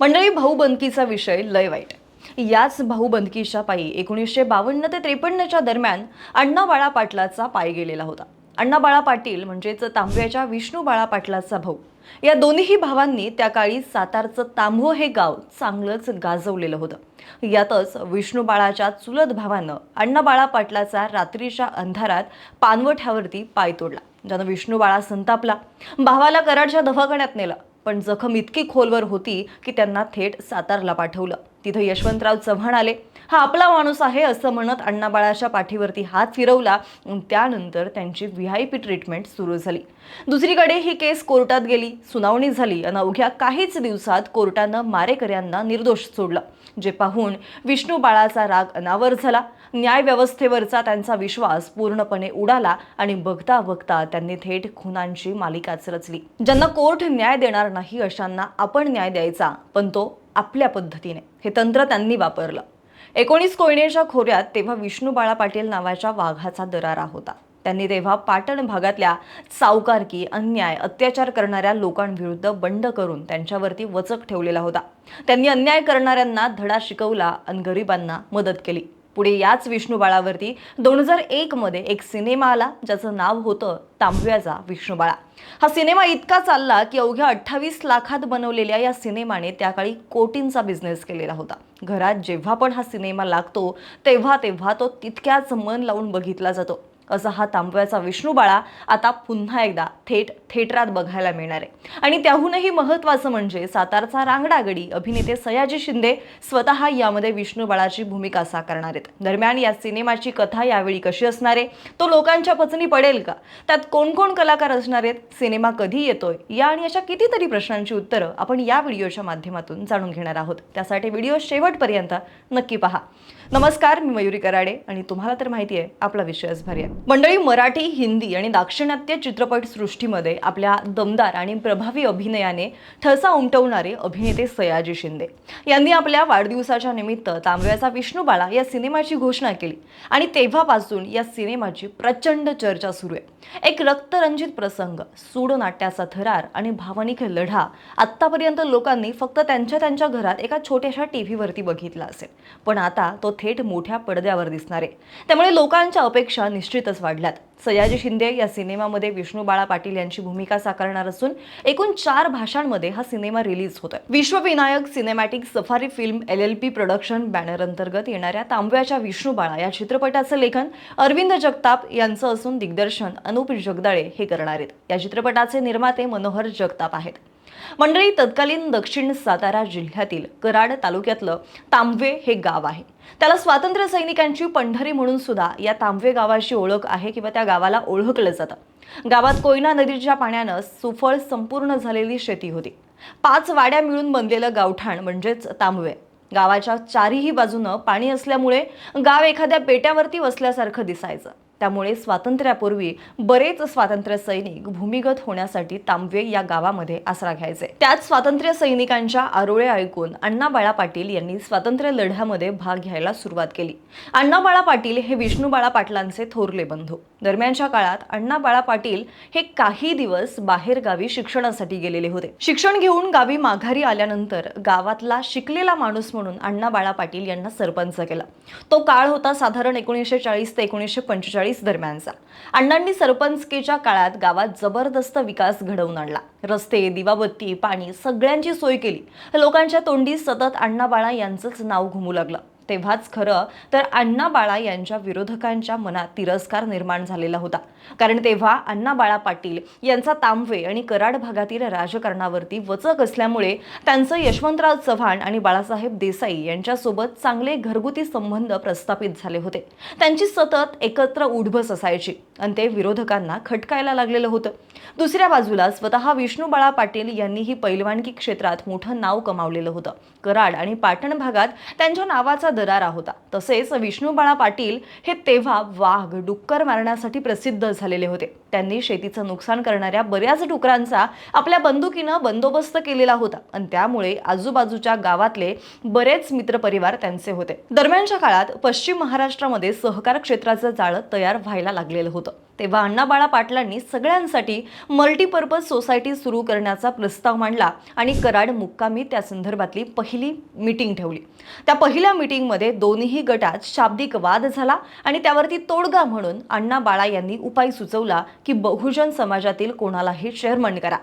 मंडळी भाऊबंदकीचा विषय लय वाईट. याच भाऊबंदकीच्या पायी एकोणीसशे बावन्न ते त्रेपन्नच्या दरम्यान अण्णा बाळा पाटलाचा पाय गेलेला होता. अण्णा बाळा पाटील म्हणजेच तांब्याच्या विष्णू बाळा पाटलाचा भाऊ. या दोन्हीही भावांनी त्या काळी सातारचं तांभो हे गाव चांगलंच गाजवलेलं होतं. यातच विष्णू बाळाच्या चुलत भावानं अण्णा बाळा पाटलाचा रात्रीच्या अंधारात पानवठ्यावरती पाय तोडला ज्यानं विष्णू बाळा संतापला. भावाला कराडच्या दवाखान्यात नेलं. पण जखम इतकी खोलवर होती की त्यांना थेट सातारला पाठवलं. तिथं यशवंतराव चव्हाण आले. हा आपला माणूस आहे असं म्हणत अण्णाबाळाच्या पाठीवरती हात फिरवला. त्यानंतर त्यांची व्ही आय पी ट्रीटमेंट सुरू झाली. दुसरीकडे ही केस कोर्टात गेली. सुनावणी झाली. आणि अवघ्या काहीच दिवसात कोर्टानं मारेकऱ्यांना निर्दोष सोडलं. जे पाहून विष्णू बाळाचा राग अनावर झाला. न्यायव्यवस्थेवरचा त्यांचा विश्वास पूर्णपणे उडाला आणि बघता बघता त्यांनी थेट खुनांची मालिकाच रचली. ज्यांना कोर्ट न्याय देणार नाही अशांना आपण न्याय द्यायचा पण तो आपल्या पद्धतीने. हे तंत्र त्यांनी वापरलं. एकोणीस कोयनेच्या खोऱ्यात तेव्हा विष्णू बाळा पाटील नावाच्या वाघाचा दरारा होता. त्यांनी तेव्हा पाटण भागातल्या सावकारकी अन्याय अत्याचार करणाऱ्या लोकांविरुद्ध बंड करून त्यांच्यावरती वचक ठेवलेला होता. त्यांनी अन्याय करणाऱ्यांना धडा शिकवला आणि गरिबांना मदत केली. पुढे याच विष्णुबाळावरती दोन हजार एकमध्ये एक सिनेमा आला ज्याचं नाव होतं तांबव्याचा विष्णुबाळा हा सिनेमा इतका चालला की अवघ्या अठ्ठावीस लाखात बनवलेल्या या सिनेमाने त्या काळी कोटींचा बिझनेस केलेला होता. घरात जेव्हा पण हा सिनेमा लागतो तेव्हा तेव्हा तो तितक्याच मन लावून बघितला जातो. असा हा तांबव्याचा विष्णुबाळा आता पुन्हा एकदा थेट थिएटरात बघायला मिळणार आहे. आणि त्याहूनही महत्त्वाचं म्हणजे सातारचा रांगडागडी अभिनेते सयाजी शिंदे स्वतः यामध्ये विष्णुबाळाची भूमिका साकारणार आहेत. दरम्यान या सिनेमाची कथा यावेळी कशी असणार आहे? तो लोकांच्या पचनी पडेल का? त्यात कोण कोण कलाकार असणार आहेत? सिनेमा कधी येतोय? या आणि अशा कितीतरी प्रश्नांची उत्तरं आपण या व्हिडिओच्या माध्यमातून जाणून घेणार आहोत. त्यासाठी व्हिडिओ शेवटपर्यंत नक्की पहा. नमस्कार मी मयुरी कराडे आणि तुम्हाला तर माहिती आहे आपला विषयच भारी आहे. मंडळी मराठी हिंदी आणि दाक्षिणात्य चित्रपट सृष्टीमध्ये आपल्या दमदार आणि प्रभावी अभिनयाने ठसा उमटवणारे अभिनेते सयाजी शिंदे. यांनी आपल्या वाढदिवसाच्या निमित्त तांबव्याचा विष्णुबाळा या सिनेमाची घोषणा केली आणि तेव्हापासून या सिनेमाची प्रचंड चर्चा सुरू आहे. एक रक्तरंजित प्रसंग सूडनाट्याचा थरार आणि भावनिक लढा आत्तापर्यंत लोकांनी फक्त त्यांच्या त्यांच्या घरात एका छोट्याशा टीव्हीवरती बघितला असेल. पण आता तो थेट मोठ्या पडद्यावर दिसणार. आहे त्यामुळे लोकांच्या अपेक्षा निश्चितच वाढल्यात. सयाजी शिंदे या सिनेमामध्ये विष्णू बाळा पाटील यांची भूमिका साकारणार असून एकूण चार भाषांमध्ये हा सिनेमा रिलीज होतोय. Vishwavinayak cinematic safari film L L P production banner अंतर्गत येणाऱ्या तांब्याच्या विष्णू बाळा या चित्रपटाचं लेखन अरविंद जगताप यांचं असून दिग्दर्शन अनुप जगदाळे हे करणार आहेत. या चित्रपटाचे निर्माते मनोहर जगताप आहेत. मंडळी तत्कालीन दक्षिण सातारा जिल्ह्यातील कराड तालुक्यातलं तांबवे हे गाव आहे. त्याला स्वातंत्र्य सैनिकांची पंढरी म्हणून सुद्धा या तांबवे गावाची ओळख आहे किंवा त्या गावाला ओळखलं जातं. गावात कोयना नदीच्या पाण्यानं सुफळ संपूर्ण झालेली शेती होती. पाच वाड्या मिळून बनलेलं गावठाण म्हणजेच तांबवे. गावाच्या चारीही बाजूनं पाणी असल्यामुळे गाव एखाद्या बेट्यावरती वसल्यासारखं दिसायचं. त्यामुळे स्वातंत्र्यापूर्वी बरेच स्वातंत्र्य सैनिक भूमिगत होण्यासाठी तांबवे या गावामध्ये आसरा घ्यायचे. त्यात स्वातंत्र्य सैनिकांच्या आरोळे ऐकून अण्णा बाळा पाटील यांनी स्वातंत्र्य लढ्यामध्ये भाग घ्यायला सुरुवात केली. अण्णा बाळा पाटील हे विष्णू बाळा पाटलांचे थोरले बंधू. दरम्यानच्या काळात अण्णा बाळा पाटील हे काही दिवस बाहेर गावी शिक्षणासाठी गेलेले होते. शिक्षण घेऊन गावी माघारी आल्यानंतर गावातला शिकलेला माणूस म्हणून अण्णा बाळा पाटील यांना सरपंच केला. तो काळ होता साधारण एकोणीसशे चाळीस ते एकोणीसशे पंचेचाळीस दरम्यानचा. अण्णांनी सरपंचकीच्या काळात गावात जबरदस्त विकास घडवून आणला. रस्ते दिवाबत्ती पाणी सगळ्यांची सोय केली. लोकांच्या तोंडी सतत अण्णा बाळा यांचंच नाव घुमू लागलं. तेव्हाच खरं तर अण्णा बाळा यांच्या विरोधकांच्या मनात तिरस्कार निर्माण झालेला होता. कारण तेव्हा अण्णा बाळा पाटील यांचा तांबवे आणि कराड भागातील राजकारणावरती वचक असल्यामुळे त्यांचं यशवंतराव चव्हाण आणि बाळासाहेब देसाई यांच्यासोबत चांगले घरगुती संबंध प्रस्थापित झाले होते. त्यांची सतत एकत्र उठबस असायची आणि ते विरोधकांना खटकायला लागलेलं होतं. दुसऱ्या बाजूला स्वतः विष्णू बाळा पाटील यांनी ही पैलवानकी क्षेत्रात मोठं नाव कमावलेलं होतं. कराड आणि पाटण भागात त्यांच्या नावाचा दरारा होता तसेच विष्णुबाळा पाटील हे तेव्हा वाघ डुक्कर मारण्यासाठी प्रसिद्ध झालेले होते. त्यांनी शेतीचं नुकसान करणाऱ्या बऱ्याच डुकरांचा आपल्या बंदुकीनं बंदोबस्त केलेला होता. आणि त्यामुळे आजूबाजूच्या गावातले बरेच मित्रपरिवार त्यांचे होते. दरम्यानच्या काळात पश्चिम महाराष्ट्रामध्ये सहकार क्षेत्राचं जाळं तयार व्हायला लागलेलं होतं. तेव्हा अण्णाबाळा पाटलांनी सगळ्यांसाठी मल्टीपर्पज सोसायटी सुरू करण्याचा प्रस्ताव मांडला आणि कराड मुक्कामी त्या संदर्भातली पहिली मीटिंग ठेवली. त्या पहिल्या मीटिंगमध्ये दोन्ही गटात शाब्दिक वाद झाला आणि त्यावरती तोडगा म्हणून अण्णा बाळा यांनी उपाय सुचवला की बहुजन समाजातील कोणालाही चेअरमन करा.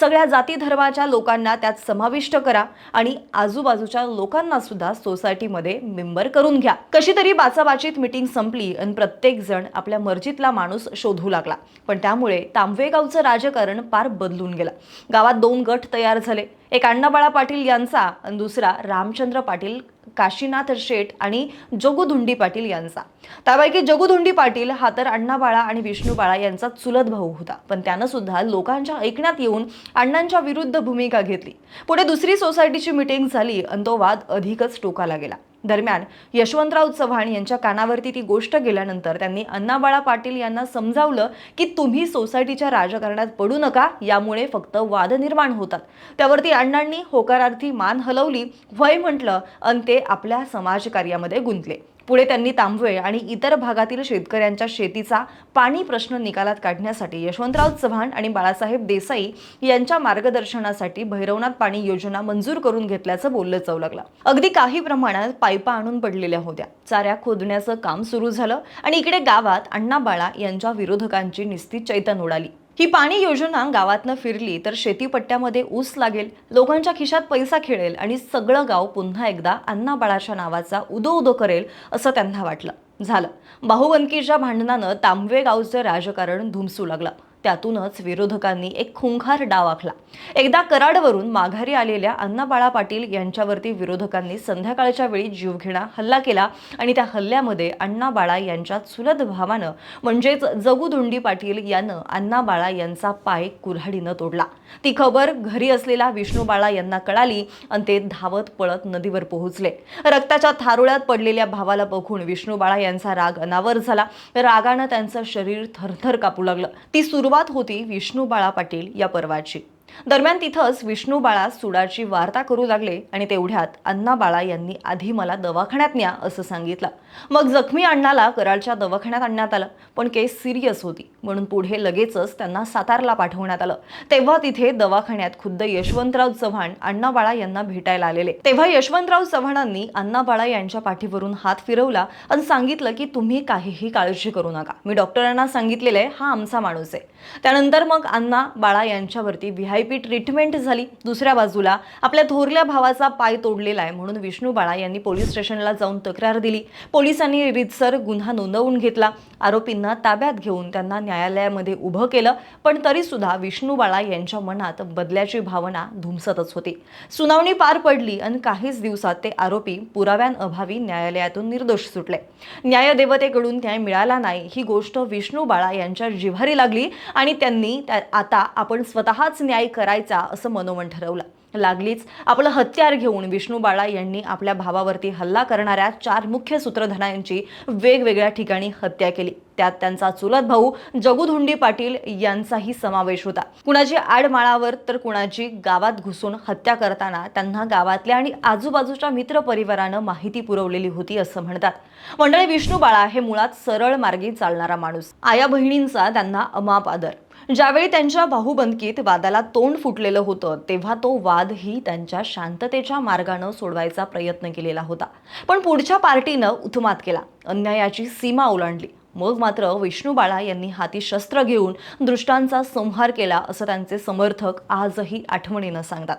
सगळ्या जाती धर्माच्या लोकांना त्यात समाविष्ट करा आणि आजूबाजूच्या लोकांना सुद्धा सोसायटीमध्ये मेंबर करून घ्या. कशी तरी बाचाबाचीत मीटिंग संपली आणि प्रत्येक जण आपल्या मर्जीतला माणूस शोधू लागला. पण त्यामुळे तांबवेगावचं राजकारण पार बदलून गेलं. गावात दोन गट तयार झाले. एक अण्णाबाळा पाटील यांचा आणि दुसरा रामचंद्र पाटील काशीनाथ शेठ आणि जोगुधुंडी पाटील यांचा. त्यापैकी जोगुधुंडी पाटील हा तर अण्णाबाळा आणि विष्णूबाळा यांचा चुलत भाऊ होता. पण त्यानं सुद्धा लोकांच्या ऐकण्यात येऊन अण्णांच्या विरुद्ध भूमिका घेतली. पुढे दुसरी सोसायटीची मिटिंग झाली आणि तो वाद अधिकच टोकाला गेला. दरम्यान यशवंतराव चव्हाण यांच्या कानावरती ती गोष्ट गेल्यानंतर त्यांनी अण्णाबाळा पाटील यांना समजावलं की तुम्ही सोसायटीच्या राजकारणात पडू नका यामुळे फक्त वाद निर्माण होतात. त्यावरती अण्णांनी होकारार्थी मान हलवली वय म्हटलं आणि ते आपल्या समाजकार्यामध्ये गुंतले. पुढे त्यांनी तांबवे आणि इतर भागातील शेतकऱ्यांच्या शेतीचा पाणी प्रश्न निकालात काढण्यासाठी यशवंतराव चव्हाण आणि बाळासाहेब देसाई यांच्या मार्गदर्शनासाठी भैरवनाथ पाणी योजना मंजूर करून घेतल्याचं बोललं जाऊ लागलं. अगदी काही प्रमाणात पाईपा आणून पडलेल्या होत्या. चाऱ्या खोदण्याचं काम सुरू झालं आणि इकडे गावात अण्णा बाळा यांच्या विरोधकांची निस्ती चैतन उडाली. ही पाणी योजना गावातनं फिरली तर शेतीपट्ट्यामध्ये ऊस लागेल लोकांच्या खिशात पैसा खेळेल आणि सगळं गाव पुन्हा एकदा अण्णा बाळाच्या नावाचा उदो उदो करेल असं त्यांना वाटलं. झालं. बाहुबंकीच्या भांडणानं तांबवे गावचं राजकारण धुमसू लागलं. त्यातूनच विरोधकांनी एक खुंखार डाव आखला. एकदा कराडवरून माघारी आलेल्या अण्णाबाळा पाटील यांच्यावरती विरोधकांनी संध्याकाळच्या वेळी जीवघेणा हल्ला केला आणि त्या हल्ल्यामध्ये अण्णाबाळा यांच्या चुलत भावानं म्हणजेच जगुधुंडी पाटील यानं अण्णाबाळा यांचा पाय कुऱ्हाडीनं तोडला. ती खबर घरी असलेल्या विष्णूबाळा यांना कळाली आणि ते धावत पळत नदीवर पोहोचले. रक्ताच्या थारोळ्यात पडलेल्या भावाला बघून विष्णूबाळा यांचा राग अनावर झाला. रागानं त्यांचं शरीर थरथर कापू लागलं. ती सुरू सुरुवात होती विष्णू बाळा पाटील या पर्वाची. दरम्यान तिथंच विष्णू बाळा सुडाची वार्ता करू लागले आणि तेवढ्यात अण्णा बाळा यांनी आधी मला दवाखान्यात न्या असं सांगितलं. मग जखमी अण्णाला कराडच्या दवाखान्यात आणण्यात आलं पण केस सिरियस होती म्हणून पुढे लगेचच त्यांना सातारला पाठवण्यात आलं. तेव्हा तिथे दवाखान्यात खुद्द यशवंतराव चव्हाण अण्णा बाळा यांना भेटायला आलेले. तेव्हा यशवंतराव चव्हाणांनी अण्णा बाळा यांच्या पाठीवरून हात फिरवला आणि सांगितलं की तुम्ही काहीही काळजी करू नका. मी डॉक्टरांना सांगितलेलं आहे हा आमचा माणूस आहे. त्यानंतर मग अण्णा बाळा यांच्यावरती व्ही आय पी ट्रीटमेंट झाली. दुसऱ्या बाजूला आपल्या थोरल्या भावाचा पाय तोडलेला आहे म्हणून विष्णू बाळा यांनी पोलीस स्टेशनला जाऊन तक्रार दिली. पोलिसांनी रितसर गुन्हा नोंदवून घेतला. आरोपींना ताब्यात घेऊन त्यांना न्यायालयामध्ये उभं केलं. पण तरी सुद्धा विष्णू बाळा यांच्या मनात बदल्याची भावना धुमसतच होती. सुनावणी पार पडली आणि काहीच दिवसात ते आरोपी पुराव्यांअभावी न्यायालयातून निर्दोष सुटले. न्यायदेवतेकडून न्याय मिळाला नाही ही गोष्ट विष्णू बाळा यांच्या जिव्हारी लागली आणि त्यांनी त्या- आता आपण स्वतःच न्याय करायचा असं मनोमन ठरवलं. लागलीच आपलं हत्यार घेऊन विष्णू बाळा यांनी आपल्या भावावरती हल्ला करणाऱ्या चार मुख्य सूत्रधारांची वेगवेगळ्या ठिकाणी हत्या केली. त्यात त्यांचा चुलत भाऊ जगुधुंडी पाटील यांचाही समावेश होता. कुणाची आडमाळावर तर कुणाची गावात घुसून हत्या करताना त्यांना गावातल्या आणि आजूबाजूच्या मित्र परिवारानं माहिती पुरवलेली होती असं म्हणतात. मंडळी विष्णू बाळा हे मुळात सरळ मार्गी चालणारा माणूस. आया बहिणींचा त्यांना अमाप आदर. ज्यावेळी त्यांच्या बाहुबंदकीत वादाला तोंड फुटलेलं होतं तेव्हा तो वादही त्यांच्या शांततेच्या मार्गानं सोडवायचा प्रयत्न केलेला होता. पण पुढच्या पार्टीनं उथमात केला. अन्यायाची सीमा ओलांडली. मग मात्र विष्णू बाळा यांनी हाती शस्त्र घेऊन दृष्टांचा संहार केला असं त्यांचे समर्थक आजही आठवणीनं सांगतात.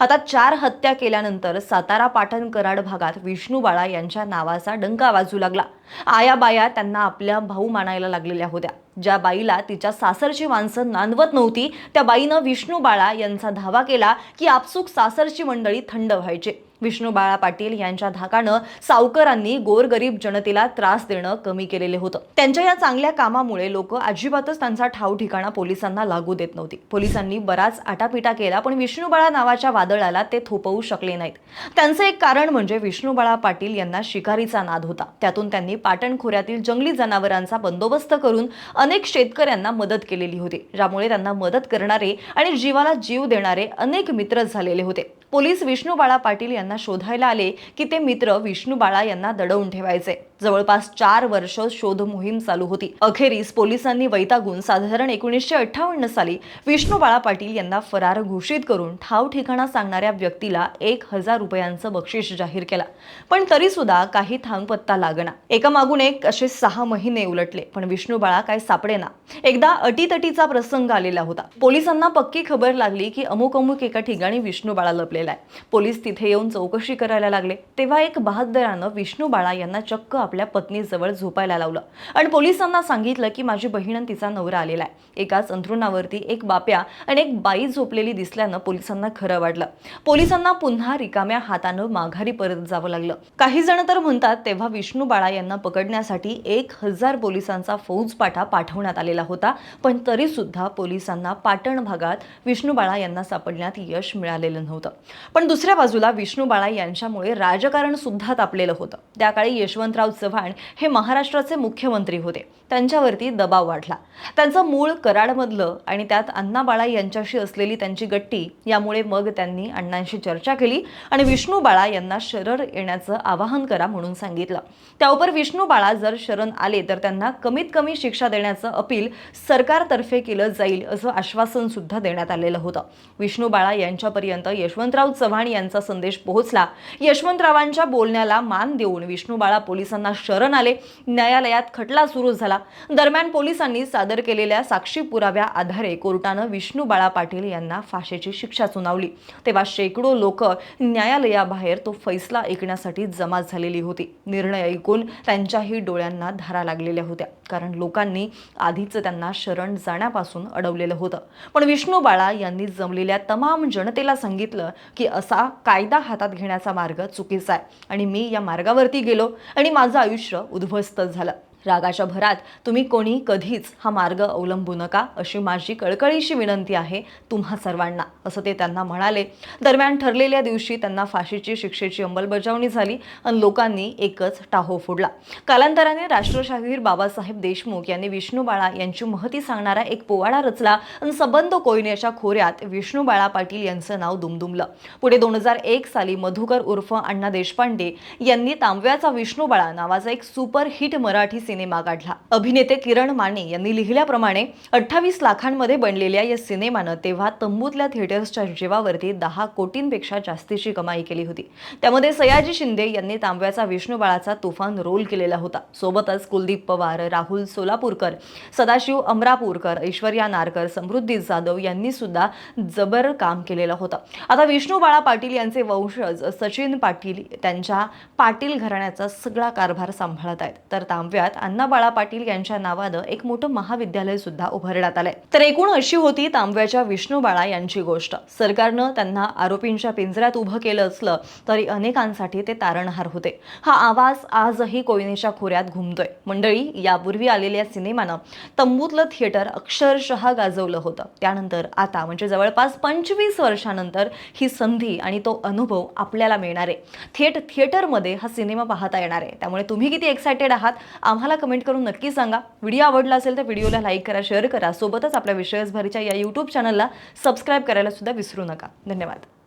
आता चार हत्या केल्यानंतर सातारा पाटण कराड भागात विष्णू बाळा यांच्या नावाचा डंका वाजू लागला. आया बाया त्यांना आपल्या भाऊ मानायला लागलेल्या होत्या. ज्या बाईला तिच्या सासरची माणसं नांदवत नव्हती त्या बाईनं विष्णू बाळा यांचा धावा केला की आपसूक सासरची मंडळी थंड व्हायची. विष्णू बाळा पाटील यांच्या धाकानं सावकरांनी गोरगरीब जनतेला त्रास देणं कमी केलेले होतं. त्यांच्या या चांगल्या कामामुळे लोक अजिबातच त्यांचा ठाव ठिकाणा पोलिसांना लागू देत नव्हती. पोलिसांनी बराच आटापिटा केला पण विष्णूबाळा नावाच्या वादळाला ते थोपवू शकले नाहीत. त्यांचं एक कारण म्हणजे विष्णूबाळा पाटील यांना शिकारीचा नाद होता. त्यातून त्यांनी पाटण खोऱ्यातील जंगली जनावरांचा बंदोबस्त करून अनेक शेतकऱ्यांना मदत केलेली होती ज्यामुळे त्यांना मदत करणारे आणि जीवाला जीव देणारे अनेक मित्र झालेले होते. पोलीस विष्णू बाळा पाटील यांना शोधायला आले की ते मित्र विष्णू बाळा यांना दडवून ठेवायचे. जवळपास चार वर्ष शोध मोहीम चालू होती. अखेरीस पोलिसांनी वैतागून साधारण एकोणीसशे अठ्ठावन्न साली विष्णू बाळा पाटील यांना फरार घोषित करून ठाव ठिकाणा सांगणाऱ्या व्यक्तीला एक हजार रुपयांचं बक्षीस जाहीर केला. पण तरी सुद्धा काही थांगपत्ता लागना. एका मागून एक असे सहा महिने उलटले पण विष्णू बाळा काय सापडेना? एकदा अटीतटीचा प्रसंग आलेला होता. पोलिसांना पक्की खबर लागली की अमुक अमुक एका ठिकाणी विष्णू बाळा लपलेला आहे. पोलीस तिथे येऊन चौकशी करायला लागले. तेव्हा एक बहादरानं विष्णू बाळा यांना चक्क आपल्या पत्नीजवळ झोपायला लावलं. आणि पोलिसांना सांगितलं की माझी बहीण आणि तिचा नवरा आलेला आहे. एकाच अंथरुणावरती एक बाप्या आणि एक बाई झोपलेली दिसल्यानं पोलिसांना खरं वाटलं. पोलिसांना पुन्हा रिकाम्या हातानं माघारी परत जावं लागलं. काही जण तर म्हणतात तेव्हा विष्णू बाळा यांना पकडण्यासाठी एक हजार पोलिसांचा फौजपाठा पाठवण्यात आलेला होता. पण तरी सुद्धा पोलिसांना पाटण भागात विष्णू बाळा यांना सापडण्यात यश मिळालेलं नव्हतं. पण दुसऱ्या बाजूला विष्णू बाळा यांच्यामुळे राजकारण सुद्धा तापलेलं होतं. त्या काळी यशवंतराव चव्हाण हे महाराष्ट्राचे मुख्यमंत्री होते. त्यांच्यावरती दबाव वाढला. त्यांचं मूळ कराडमधलं आणि त्यात अण्णा बाळा यांच्याशी असलेली त्यांची गट्टी यामुळे मग त्यांनी अण्णांशी चर्चा केली आणि विष्णू बाळा यांना शरण येण्याचं आवाहन करा म्हणून सांगितलं. त्यावर विष्णू बाळा जर शरण आले तर त्यांना कमीत कमी शिक्षा देण्याचं अपील सरकारतर्फे केलं जाईल असं आश्वासन सुद्धा देण्यात आलेलं होतं. विष्णू बाळा यांच्यापर्यंत यशवंतराव चव्हाण यांचा संदेश पोहोचला. यशवंतरावांच्या बोलण्याला मान देऊन विष्णू बाळा पोलिसांना शरण आले. न्यायालयात खटला सुरू झाला. दरम्यान पोलिसांनी सादर केलेल्या साक्षी पुराव्या आधारे कोर्टानं विष्णू बाळा पाटील यांना फाशीची शिक्षा सुनावली. तेव्हा शेकडो लोक न्यायालयाबाहेर तो फैसला ऐकण्यासाठी जमा झालेली होती. निर्णय ऐकून त्यांच्याही डोळ्यांना धारा लागलेल्या होत्या. कारण लोकांनी आधीच त्यांना शरण जाण्यापासून अडवलेलं होतं. पण विष्णू बाळा यांनी जमलेल्या तमाम जनतेला सांगितलं की असा कायदा हातात घेण्याचा मार्ग चुकीचा आहे. आणि मी या मार्गावरती गेलो आणि माझं आयुष्य उद्ध्वस्त झालं. रागाच्या भरात तुम्ही कोणी कधीच हा मार्ग अवलंबू नका अशी माझी कळकळीची विनंती आहे तुम्हा सर्वांना असं ते त्यांना म्हणाले. दरम्यान ठरलेल्या दिवशी त्यांना फाशीची शिक्षेची अंमलबजावणी झाली आणि लोकांनी एकच टाहो फोडला. कालांतराने राष्ट्रशाहीर बाबासाहेब देशमुख यांनी विष्णू बाळा यांची महती सांगणारा एक पोवाडा रचला आणि सबंध कोयनेच्या खोऱ्यात विष्णू बाळा पाटील यांचं नाव दुमदुमलं. पुढे दोन हजार एक साली मधुकर उर्फ अण्णा देशपांडे यांनी तांब्याचा विष्णू बाळा नावाचा एक सुपर हिट मराठी सिनेमा काढला. अभिनेते किरण माने यांनी लिहिल्याप्रमाणे अठ्ठावीस लाखांमध्ये बनलेल्या या सिनेमानं तेव्हा तंबूतल्या थिएटर्सच्या जीवावरती दहा कोटींपेक्षा जास्तीची कमाई केली होती. त्यामध्ये सयाजी शिंदे यांनी तांब्याचा विष्णू बाळाचा तुफान रोल केलेला होता. सोबतच कुलदीप पवार राहुल सोलापूरकर सदाशिव अमरापूरकर ऐश्वर्या नारकर समृद्धी जाधव यांनी सुद्धा जबर काम केलेलं होतं. आता विष्णू बाळा पाटील यांचे वंशज सचिन पाटील त्यांच्या पाटील घराण्याचा सगळा कारभार सांभाळत आहेत. तर तांब्यात अण्णा बाळा पाटील यांच्या नावानं एक मोठं महाविद्यालय सुद्धा उभारण्यात आलंय. तर एकूण अशी होती तांब्याच्या विष्णू बाळा यांची गोष्ट. सरकारनं त्यांना आरोपींच्या पिंजऱ्यात उभं केलं असलं तरी अनेकांसाठी ते तारणहार होते. हा आवाज आजही कोयनेच्या खोऱ्यात घुमतोय. मंडळी यापूर्वी आलेल्या सिनेमानं तंबूतलं थिएटर अक्षरशः गाजवलं होतं. त्यानंतर आता म्हणजे जवळपास पंचवीस वर्षानंतर ही संधी आणि तो अनुभव आपल्याला मिळणार आहे. थेट थिएटरमध्ये हा सिनेमा पाहता येणार आहे. त्यामुळे तुम्ही किती एक्सायटेड आहात? आम्हाला आम्हाला कमेंट करून नक्की सांगा. व्हिडिओ आवडला असेल तर व्हिडिओला लाईक करा शेअर करा. सोबतच आपल्या विषयसभरीच्या या यूट्यूब चॅनलला सबस्क्राईब करायला सुद्धा विसरू नका. धन्यवाद.